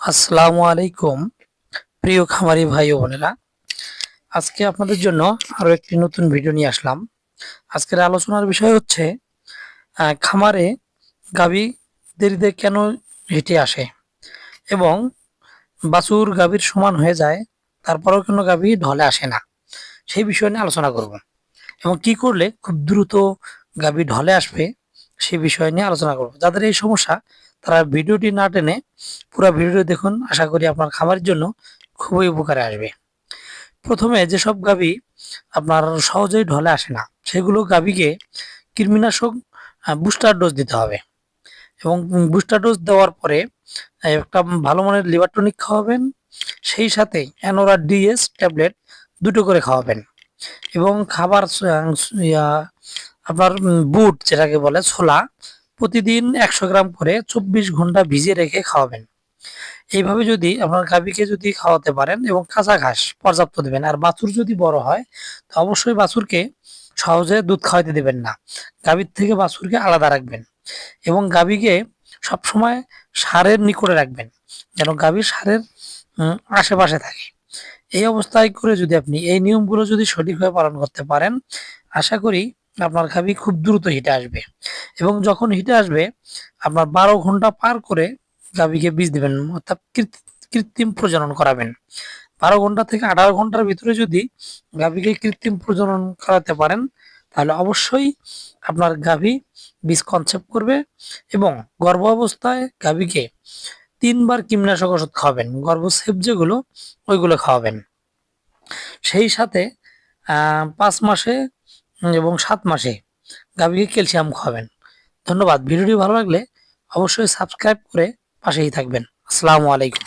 আসসালামু আলাইকুম, প্রিয় খামারি ভাই ও বোনেরা। আজকে আপনাদের জন্য আরও একটি নতুন ভিডিও নিয়ে আসলাম। আজকের আলোচনার বিষয় হচ্ছে খামারে গাভী দেরিতে কেন হেঁটে আসে এবং বাছুর গাভীর সমান হয়ে যায়, তারপরেও কেন গাভী ঢলে আসে না। সেই বিষয় নিয়ে আলোচনা করব। এবং কি করলে খুব দ্রুত গাভী ঢলে আসবে সেই বিষয় নিয়ে আলোচনা করব। যাদের এই সমস্যা, তারা ভিডিওটি না টেনে পুরো ভিডিওটি দেখুন। আশা করি আপনার খামারের জন্য খুবই উপকারে আসবে। প্রথমে যেসব গাভী আপনার সহজেই ঢলে আসে না, সেগুলো গাভীকে কৃমিনাশক বুস্টার ডোজ দিতে হবে। এবং বুস্টার ডোজ দেওয়ার পরে একটা ভালো মানের লিভার টনিক খাওয়াবেন, সেই সাথে অ্যানোরা ডিএস ট্যাবলেট দুটো করে খাওয়াবেন। এবং খাবার আপনার বুট যেটাকে বলে, ছোলা, প্রতিদিন একশো গ্রাম করে চব্বিশ ঘণ্টা ভিজিয়ে রেখে খাওয়াবেন। এইভাবে যদি আপনার গাভীকে যদি খাওয়াতে পারেন এবং কাঁচা ঘাস পর্যাপ্ত দেবেন, আর বাছুর যদি বড় হয়, তো অবশ্যই বাছুরকে সহজে দুধ খাওয়াতে দেবেন না। গাভীর থেকে বাছুরকে আলাদা রাখবেন এবং গাভীকে সবসময় সারের নিকটে রাখবেন, যেন গাভীর সারের আশেপাশে থাকে। এই অবস্থায় করে যদি আপনি এই নিয়মগুলো যদি সঠিকভাবে পালন করতে পারেন, আশা করি আপনার গাভী খুব দ্রুত হিটে আসবে। এবং যখন হিটে আসবে, আপনার বারো ঘণ্টা পার করে গাভীকে বীজ দেবেন, অর্থাৎ কৃত্রিম প্রজনন করাবেন। বারো ঘণ্টা থেকে আঠারো ঘণ্টার ভিতরে যদি গাভীকে কৃত্রিম প্রজনন করাতে পারেন, তাহলে অবশ্যই আপনার গাভী বীজ কনসেপ্ট করবে এবং গর্ভ অবস্থায় গাভীকে তিনবার কীটনাশক ওষুধ খাওয়াবেন। গর্ভসেপ যেগুলো, ওইগুলো খাওয়াবেন। সেই সাথে পাঁচ মাসে এবং সাত মাসে গাভীকে ক্যালসিয়াম খাওয়াবেন। ধন্যবাদ। ভিডিওটি ভালো লাগলে অবশ্যই সাবস্ক্রাইব করে পাশেই থাকবেন। আসসালামু আলাইকুম।